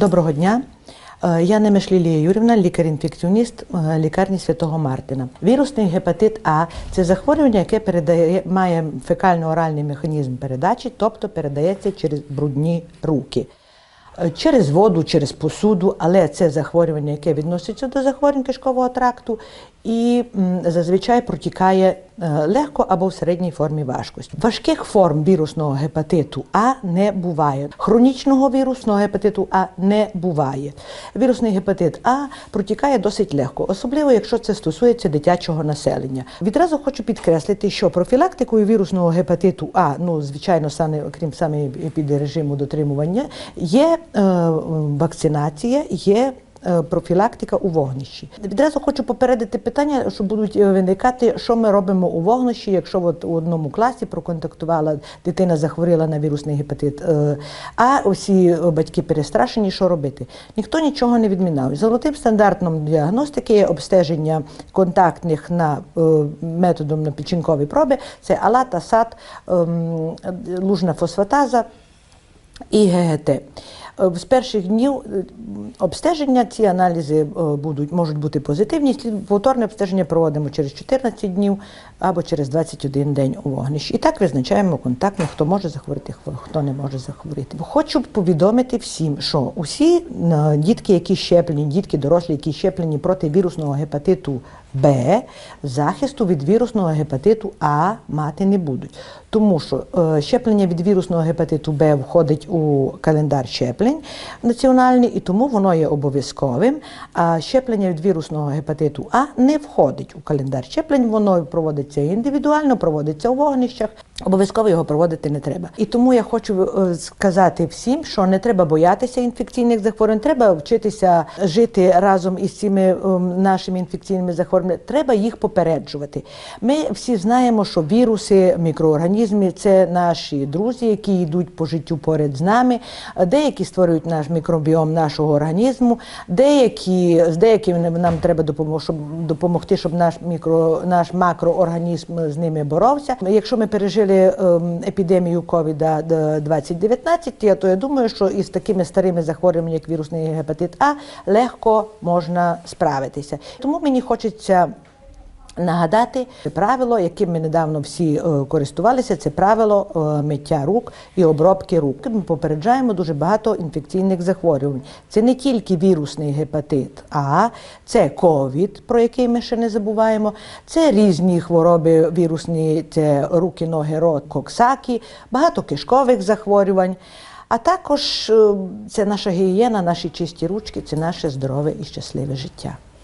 Доброго дня. Е, Я Немеш Юрівна, лікар-інфекціоніст е, лікарні Святого Мартина. Вірусний гепатит А це захворювання, яке передає, має фекально-оральний механізм передачі, тобто передається через брудні руки. Е, Через воду, через посуду, але це захворювання, яке відноситься до захворювань кишкового тракту і зазвичай протікає е, легко або в середній формі важкості. Важких форм вірусного гепатиту А не буває. Хронічного вірусного гепатиту А не буває. Вірусний гепатит А протікає досить легко, особливо якщо це стосується дитячого населення. Відразу хочу підкреслити, що профілактикою вірусного гепатиту А, ну звичайно, саме окрім саме під режиму дотримування, є е, вакцинація, є. Е, Профілактика у вогнищі. Відразу хочу попередити питання, що будуть е, виникати, що ми робимо у вогнищі, якщо от у одному класі проконтактувала дитина, захворіла на вірусний гепатит, е, а усі батьки перестрашені, що робити. Ніхто нічого не відмінав. Золотим стандартом діагностики є обстеження контактних на методом на печінкові проби. Це алат, асат, ем, лужна фосфатаза і ГГТ. Е, З перших днів е, обстеження ці аналізи е, будуть, можуть бути позитивні. Повторне обстеження проводимо через 14 днів або через 21 день у вогнищі. І так визначаємо контактно, хто може захворіти, хто- не може захворіти. Хочу повідомити всім, що усі дітки, які щеплені, дітки дорослі, які щеплені проти вірусного гепатиту Б, захисту від вірусного гепатиту А мати не будуть. Тому що е, щеплення від вірусного гепатиту Б входить у календар щеплень національний, і тому воно є обов'язковим. А щеплення від вірусного гепатиту А не входить у календар щеплень. Воно проводиться індивідуально, проводиться у вогнищах. Обов'язково його проводити не треба. І тому я хочу е, сказати всім, що не треба боятися інфекційних захворювань, треба вчитися жити разом із цими ем, нашими інфекційними захворюваннями. Треба їх попереджувати. Ми всі знаємо, що віруси, мікроорганізми це наші друзі, які йдуть по життю поряд з нами. Деякі створюють наш мікробіом нашого організму, деякі з деякими нам треба допомогти, щоб допомогти, щоб наш мікро, наш макроорганізм з ними боровся. Якщо ми пережили ем, епідемію ковіда 2019 я то я думаю, що із такими старими захворюваннями, як вірусний гепатит А, легко можна справитися. Тому мені хочеться. Нагадати правило, яким ми недавно всі е, користувалися, це правило е, миття рук і обробки рук. Ми попереджаємо дуже багато інфекційних захворювань. Це не тільки вірусний гепатит, а це ковід, про який ми ще не забуваємо. Це різні хвороби вірусні, це руки, ноги, рот, коксаки, багато кишкових захворювань. А також е, це наша гігієна, наші чисті ручки, це наше здорове і щасливе життя.